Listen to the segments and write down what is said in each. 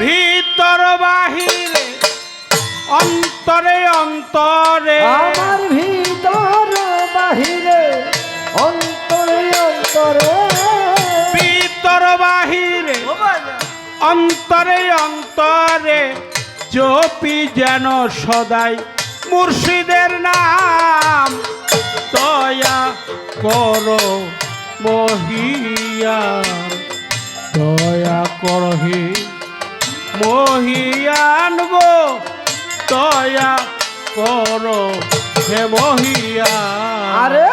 ভিতর বাহিরে অন্তরে অন্তরে। আমার ভিতর বাহিরে অন্তরে। অন্তরে ভিতর বাহিরে অন্তরে অন্তরে। জপি যেন সদাই মুর্শিদের নাম। দয়া করো মহিয়া। দয়া করহি মহিয়ান গো দয়া করো হে মহিয়া। আরে,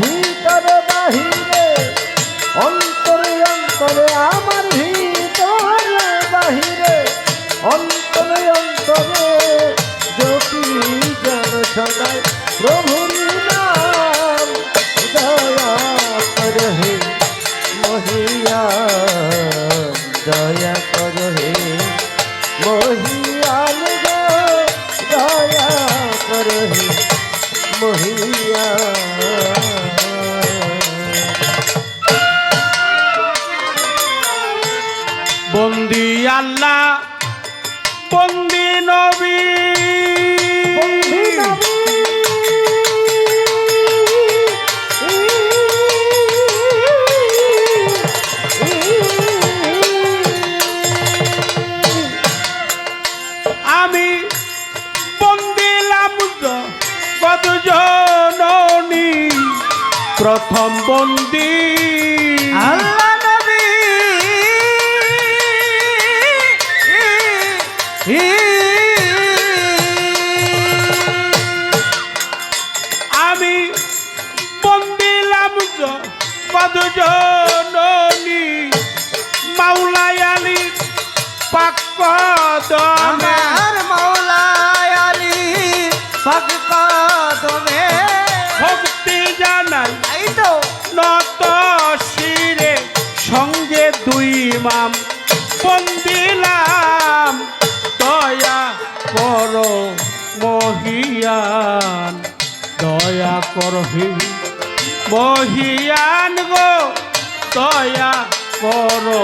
ভিতর বাহিরে, অন্তরে অন্তরে, আমার ভিতর বাহিরে, অন্তরে অন্তরে জ্যোতি জন সদাই প্রভুর নাম দয়া কর মহিয়া, দয়া বন্দি আল্লাহ বন্দি নবী বন্দি নবী। আমি বন্দিলাম কত জননী প্রথম বন্দি কত জননী মাওলাই আলী পাক দমে আমার মৌলায় আলী পাক কদমে ভক্তি জানাই এই তো। নত শিরে সঙ্গে দুই মাম বন্দিলাম দয়া করো মহিয়ান দয়া করহি মহিয়ান গো দয়া করো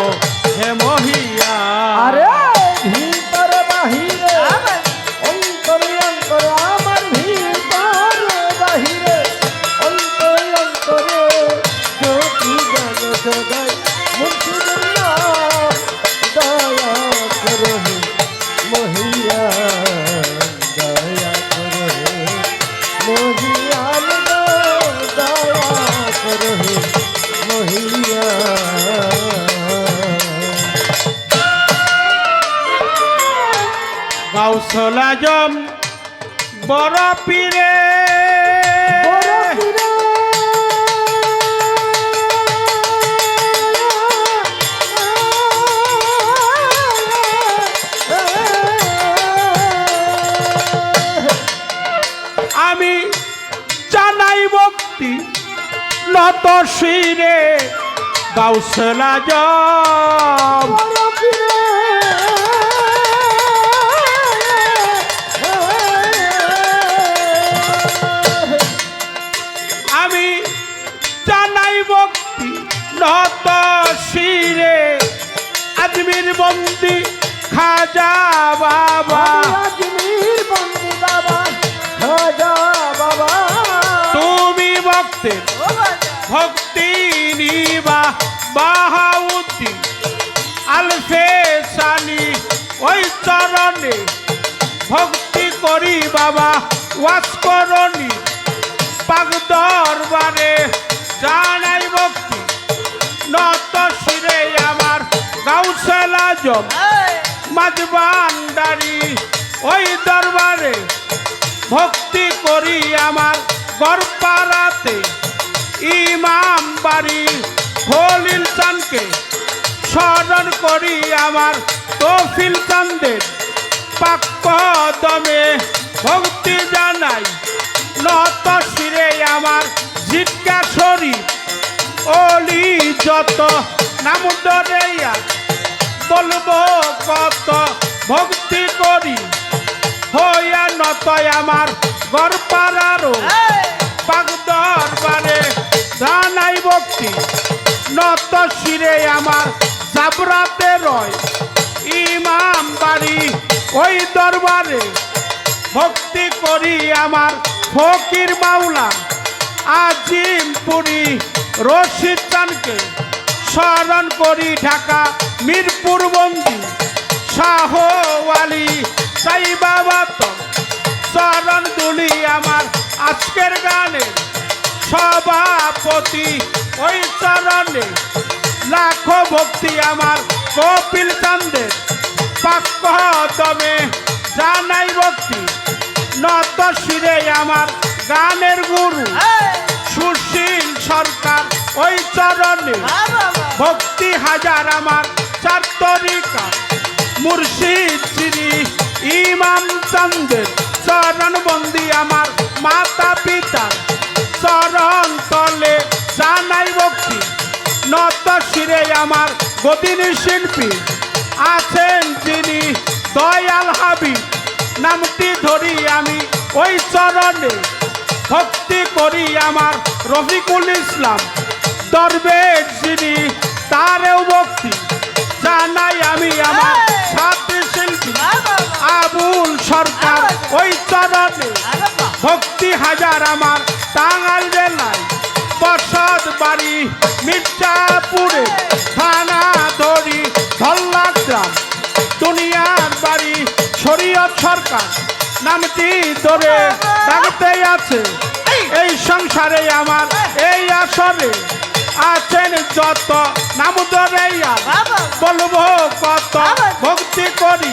হে মহিয়া আরে! গাউসলা জম বড় পীরে আমি জানাই ভক্তি নত শিরে গাউসলা জম আজমির বন্দি খাজা বাবা। তুমি ভক্তের ভক্তি নিবা বাহাউদ্দিন। আলফে সানি ওই চরণে ভক্তি করি বাবা ওয়াস করনি। পাক দরবারে জানাই ভক্তি নত শিরে আমার গাউসেলা জম মাঝবান্ডারি ওই দরবারে ভক্তি করি আমার গড়পাড়াতে। ইমাম বাড়ি খলিল চানকে স্মরণ করি আমার তফিল চান্দের পাক্য দমে ভক্তি জানাই নত শিরে আমার জিজ্ঞা শরীফ অলি যত নাম দরেয়া বলব কত ভক্তি করি। হইয়া নতয় আমার গড়পাড়ারও পাক দরবারে জানাই ভক্তি। নত শিরে আমার জাবরাতে রয়। ইমা বাড়ি ওই দরবারে ভক্তি করি আমার ফকির মাওলা। আজিমপুরি রশিদ চানকে স্মরণ করি ঢাকা, মিরপুর বন্দি। শাহ আলী সাই বাবা তো। চরণ দুলি আমার আজকের গানের সভাপতি ওই চরণে। লাখো ভক্তি আমার কপিল চন্দের পাক্য তবে জানাই ভক্তি। নত শিরে আমার গানের গুরু। সরকার ওই চরণে ভক্তি হাজার আমার চার তরিকা মুর্শিদ শ্রী ইমাম চন্দের চরণ বন্দি আমার মাতা পিতা চরণ তলে জানাই ভক্তি। নত শিরে আমার গদিনী শিল্পী আছেন যিনি দয়াল হাবি নামটি ধরি আমি ওই চরণে। ভক্তি করি আমার রফিকুল ইসলাম। দরবেশ যিনি, তারেও ভক্তি। জানাই আমি আমার ছাত্র শিল্পী। আবুল সরকার ওই চরণে। ভক্তি হাজার আমার টাঙ্গাইল জেলায়। বসত বাড়ি, মির্জাপুরে। থানা ধরি ধল্লা গ্রাম দুনিয়ার বাড়ি, শরীয়ত সরকার। নামটি ধরে ডাকতে আছে। এই! সংসারে আমার এই! আসরে আছেন যত নাম ধরে আর বলব কত ভক্তি করি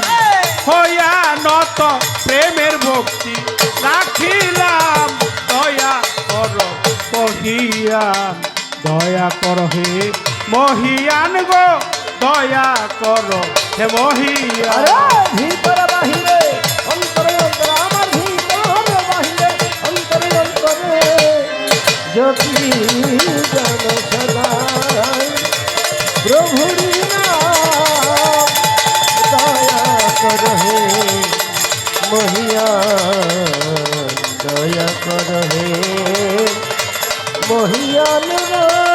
হইয়া নত প্রেমের ভক্তি রাখিলাম। দয়া কর কহিয়ান দয়া কর হে মহিয়ান গো দয়া কর হে মহিয়ান আরে ভিতরে বাহিরে। মহিয়ান দয়া কর হে মহিয়ান